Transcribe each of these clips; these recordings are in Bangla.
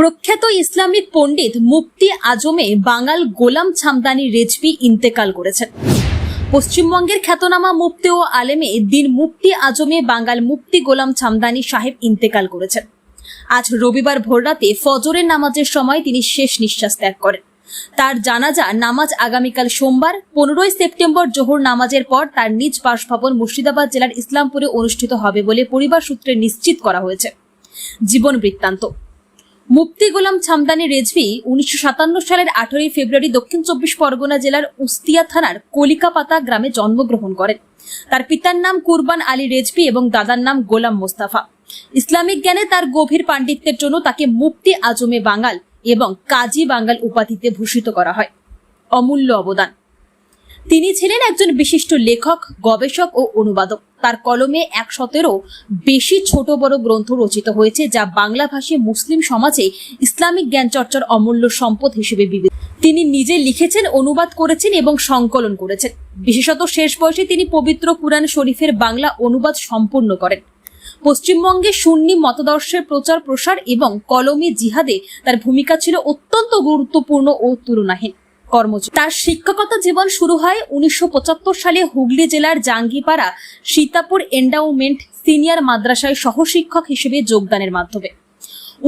প্রখ্যাত ইসলামিক পণ্ডিত মুফতি আজমে বাঙাল গোলাম ছামদানি রেজভি ইন্তেকাল করেছেন। পশ্চিমবঙ্গের খ্যাতনামা মুফতি ও আলেমে দিন মুফতি আজমে বাঙাল মুফতি গোলাম ছামদানি সাহেব ইন্তেকাল করেছেন। আজ রবিবার ভোররাতে ফজরের নামাজের সময় তিনি শেষ নিঃশ্বাস ত্যাগ করেন। তার জানাজা নামাজ আগামীকাল সোমবার, পনেরোই সেপ্টেম্বর জোহর নামাজের পর তার নিজ বাসভবন মুর্শিদাবাদ জেলার ইসলামপুরে অনুষ্ঠিত হবে বলে পরিবার সূত্রে নিশ্চিত করা হয়েছে। জীবন বৃত্তান্ত। মুফতি গোলাম ছামদানি রেজভি উনিশশো সাতান্ন সালের আঠারোই ফেব্রুয়ারি দক্ষিণ চব্বিশ পরগনা জেলার উস্তিয়া থানার কলিকাপাতা গ্রামে জন্মগ্রহণ করেন। তার পিতার নাম কুরবান আলী রেজভি এবং দাদার নাম গোলাম মোস্তাফা। ইসলামিক জ্ঞানে তার গভীর পাণ্ডিত্যের জন্য তাকে মুফতি আজমে বাঙাল এবং কাজী বাঙ্গাল উপাধিতে ভূষিত করা হয়। অমূল্য অবদান। তিনি ছিলেন একজন বিশিষ্ট লেখক, গবেষক ও অনুবাদক। তার কলমে একশতেরও বেশি ছোট বড় গ্রন্থ রচিত হয়েছে, যা বাংলাভাষী মুসলিম সমাজে ইসলামিক জ্ঞান চর্চার অমূল্য সম্পদ হিসেবে বিবেচিত। তিনি নিজে লিখেছেন, অনুবাদ করেছেন এবং সংকলন করেছেন। বিশেষত শেষ বয়সে তিনি পবিত্র কুরআন শরীফের বাংলা অনুবাদ সম্পূর্ণ করেন। পশ্চিমবঙ্গে সুন্নি মতাদর্শের প্রচার প্রসার এবং কলমে জিহাদে তার ভূমিকা ছিল অত্যন্ত গুরুত্বপূর্ণ ও তুলনাহীন। কর্মজ তার শিক্ষকতা জীবন শুরু হয় উনিশশো পঁচাত্তর সালে হুগলি জেলার জাঙ্গিপাড়া সীতাপুর এন্ডাউমেন্ট সিনিয়র মাদ্রাসায় সহশিক্ষক হিসেবে যোগদানের মাধ্যমে।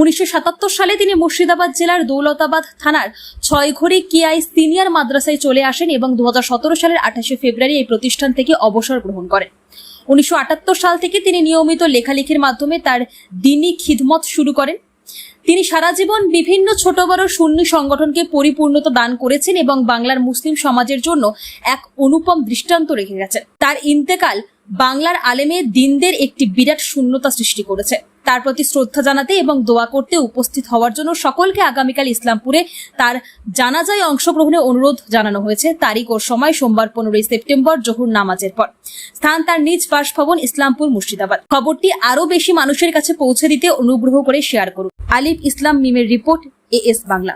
উনিশশো সাতাত্তর সালে তিনি মুর্শিদাবাদ জেলার দৌলতাবাদ থানার ছয়ঘড়ি কিআই সিনিয়র মাদ্রাসায় চলে আসেন এবং দু হাজার সতেরো সালের আঠাশে ফেব্রুয়ারি এই প্রতিষ্ঠান থেকে অবসর গ্রহণ করেন। উনিশশো আটাত্তর সাল থেকে তিনি নিয়মিত লেখালেখির মাধ্যমে তার দিনী খিদমত শুরু করেন। তিনি সারা জীবন বিভিন্ন ছোট বড় সুন্নি সংগঠনকে পরিপূর্ণতা দান করেছেন এবং বাংলার মুসলিম সমাজের জন্য এক অনুপম দৃষ্টান্ত রেখে গেছেন। তার ইন্তেকাল বাংলার আলেমে দিনদের একটি বিরাট শূন্যতা সৃষ্টি করেছে। তার প্রতি শ্রদ্ধা জানাতে এবং দোয়া করতে উপস্থিত হওয়ার জন্য সকলকে আগামীকাল ইসলামপুরে তার জানাজায় অংশগ্রহণে অনুরোধ জানানো হয়েছে। তারিখ ও সময় সোমবার পনেরোই সেপ্টেম্বর জহুর নামাজের পর। স্থান তার নিজ বাসভবন ইসলামপুর মুর্শিদাবাদ। খবরটি আরও বেশি মানুষের কাছে পৌঁছে দিতে অনুগ্রহ করে শেয়ার করুন। আলিফ ইসলাম মিমের রিপোর্ট এ এস বাংলা।